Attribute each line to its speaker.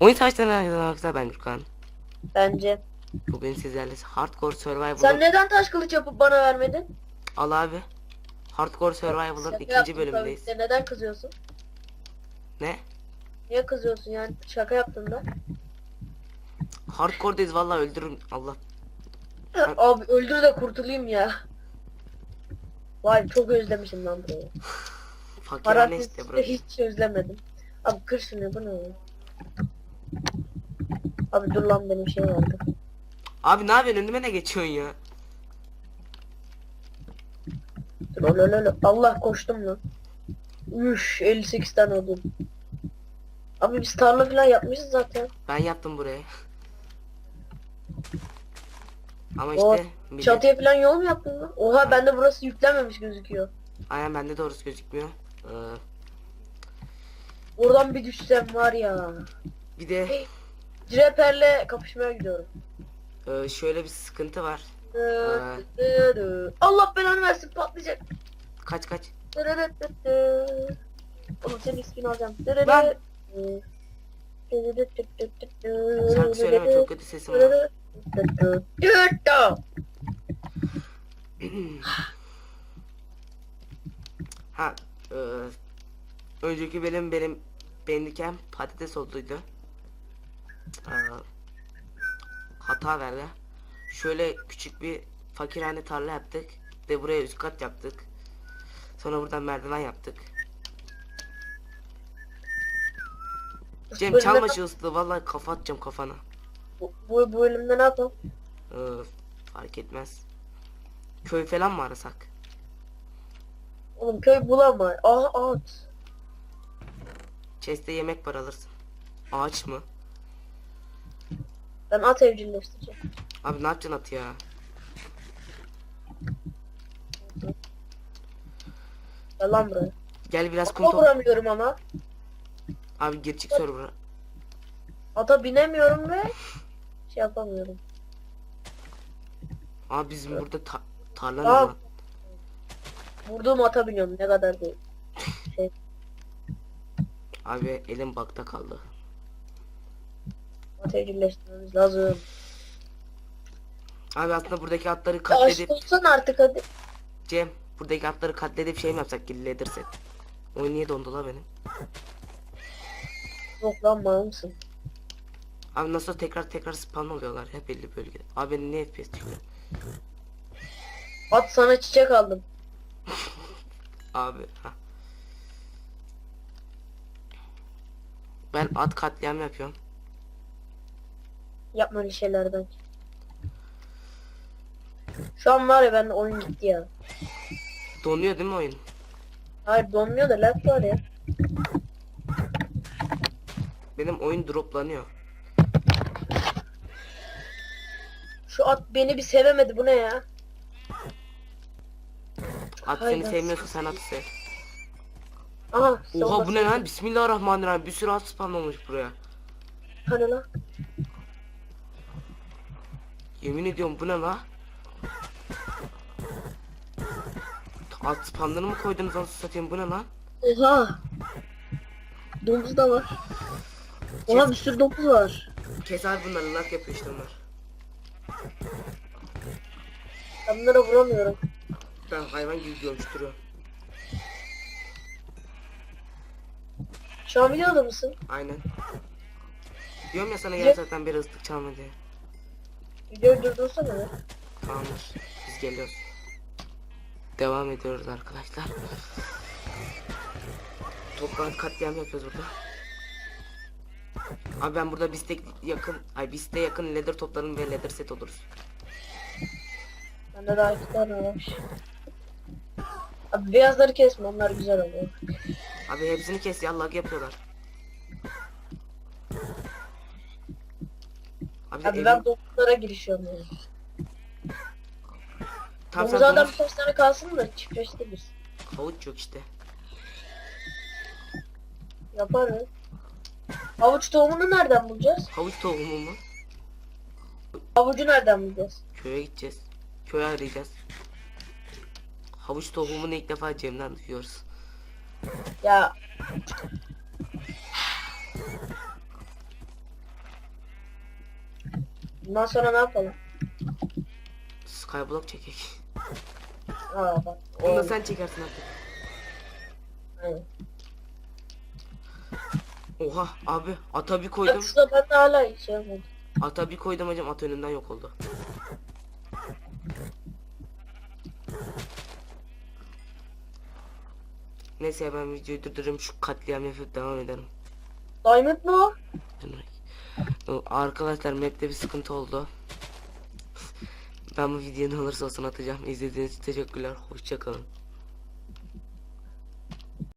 Speaker 1: Oyun taşlarına arkadaşlar ben Gürkan.
Speaker 2: Bence.
Speaker 1: Bugün sizlerle Hardcore Survival'ın
Speaker 2: Sen neden taş kılıç yapıp bana vermedin?
Speaker 1: al abi. Hardcore Survival'ın
Speaker 2: Şaka
Speaker 1: ikinci
Speaker 2: yaptım
Speaker 1: bölümündeyiz.
Speaker 2: tabii ki de. Neden kızıyorsun?
Speaker 1: Ne?
Speaker 2: Niye kızıyorsun yani? Şaka yaptın da.
Speaker 1: Hardcore'dayız vallahi öldürürüm Allah.
Speaker 2: Abi öldür de kurtulayım ya. Vay çok özlemişim lan burayı.
Speaker 1: İşte
Speaker 2: de
Speaker 1: burası.
Speaker 2: hiç özlemedim. Abi kır şunu bu ne ya? Abi dur lan benim şey vardı.
Speaker 1: Abi ne yapıyorsun önüme ne geçiyorsun ya?
Speaker 2: Dur ol ol. Allah koştum lan. Üş 58 tane odun. Abi biz tarla falan yapmışız zaten.
Speaker 1: Ben yaptım burayı. Ama
Speaker 2: O
Speaker 1: işte millet-
Speaker 2: Çatıya falan yol mu yaptın lan? Oha bende burası yüklenmemiş gözüküyor.
Speaker 1: Aynen bende doğrusu gözükmüyor. Ee,
Speaker 2: Oradan bir düşsem var ya.
Speaker 1: bir de
Speaker 2: Dreper'le kapışmaya gidiyorum.
Speaker 1: e, şöyle bir sıkıntı var.
Speaker 2: Allah belanı versin patlayacak.
Speaker 1: Kaç kaç.
Speaker 2: Oğlum senin ismini alacağım.
Speaker 1: Ben- Şarkı söyleme çok kötü sesim var. Ha e, önceki bölüm benim bendiken patates olduydu. Ee, hata verdi. Şöyle küçük bir fakirhane tarla yaptık. Ve buraya üst kat yaptık. Sonra buradan merdiven yaptık. Cem çalma şu ıslığı vallahi kafa atacağım kafana.
Speaker 2: Bu, bu bölümde ne yapalım?
Speaker 1: Ee, fark etmez. Köy falan mı arasak?
Speaker 2: Oğlum köy bulamay. Aha at.
Speaker 1: Chest'te yemek var alırsın. Ağaç mı?
Speaker 2: Ben at evcilleştireceğim.
Speaker 1: Abi ne yapacaksın atı ya?
Speaker 2: Gel lan buraya.
Speaker 1: Gel biraz kum
Speaker 2: Ata
Speaker 1: top.
Speaker 2: vuramıyorum ama.
Speaker 1: Abi gir çık server'a.
Speaker 2: Ata binemiyorum ve şey yapamıyorum.
Speaker 1: Abi bizim burada ta tarla
Speaker 2: Aa.
Speaker 1: mı var?
Speaker 2: Vurduğum ata biniyorum ne kadar değil.
Speaker 1: Abi elim bakta kaldı.
Speaker 2: At evcilleştirmemiz lazım.
Speaker 1: Abi aslında buradaki atları katledip
Speaker 2: aşk olsan artık hadi.
Speaker 1: Cem buradaki atları katledip şey mi yapsak gilledirsek? Oyun niye dondu la benim?
Speaker 2: Yok lan mal mısın?
Speaker 1: Abi nasıl tekrar tekrar spawn oluyorlar hep belli bölgede. Abi benim niye FPS çıkıyor?
Speaker 2: At sana çiçek aldım.
Speaker 1: Abi ha. Ben at katliam yapıyorum.
Speaker 2: Yapma öyle şeylerden. Şu an var ya bende oyun gitti ya.
Speaker 1: Donuyor değil mi oyun?
Speaker 2: Hayır donmuyor da lag var ya.
Speaker 1: Benim oyun droplanıyor.
Speaker 2: Şu at beni bir sevemedi bu ne ya?
Speaker 1: At seni sevmiyorsa sen atı sev.
Speaker 2: Aha.
Speaker 1: Oha bu ne lan? Bismillahirrahmanirrahim. Bir sürü at spawn olmuş buraya.
Speaker 2: Hani lan?
Speaker 1: Yemin ediyorum bu ne la? At spawnları mı koydunuz nasıl satayım bu ne lan?
Speaker 2: Oha. Domuz da var. Oha bir sürü domuz var.
Speaker 1: Kes abi bunları lak yapıyor işte onlar.
Speaker 2: Ben bunlara vuramıyorum.
Speaker 1: Ben hayvan gibi gömüştürüyor.
Speaker 2: Şu an videoda mısın?
Speaker 1: Aynen. Diyorum ya sana gel zaten bir ıslık çalma diye.
Speaker 2: Videoyu durdursana ya.
Speaker 1: Tamamdır. Biz geliyoruz. Devam ediyoruz arkadaşlar. Toprağı katliam yapıyoruz burada. Abi ben burada bistek yakın, ay biste yakın leather toplarım ve leather set oluruz.
Speaker 2: Bende daha iki tane var. Abi beyazları kesme onlar güzel oluyor.
Speaker 1: Abi hepsini kes ya lag yapıyorlar. Abi,
Speaker 2: Abi
Speaker 1: evin-
Speaker 2: ben domuzlara girişiyorum yani.
Speaker 1: Tamam sen
Speaker 2: Domuzlardan
Speaker 1: domuz-
Speaker 2: birkaç tane kalsın da çiftleştiririz.
Speaker 1: havuç yok işte.
Speaker 2: Yaparız. Havuç tohumunu nereden bulacağız?
Speaker 1: Havuç tohumu mu?
Speaker 2: Havucu nereden bulacağız?
Speaker 1: Köye gideceğiz. Köye arayacağız. Havuç tohumunu ilk defa Cem'den duyuyoruz.
Speaker 2: Ya. Bundan sonra ne yapalım?
Speaker 1: Skyblock çekek.
Speaker 2: Aa bak.
Speaker 1: Onu da sen çekersin artık.
Speaker 2: Aynen.
Speaker 1: Oha abi ata bir
Speaker 2: Bak
Speaker 1: koydum.
Speaker 2: şurada ben de hala şey yapmadım.
Speaker 1: Ata bir koydum hocam at önümden yok oldu. Neyse ben videoyu durdururum şu katliam yapıp devam ederim.
Speaker 2: Diamond?
Speaker 1: O, Arkadaşlar map'te bir sıkıntı oldu. Ben bu videoyu ne olursa olsun atacağım. İzlediğiniz için teşekkürler. Hoşçakalın.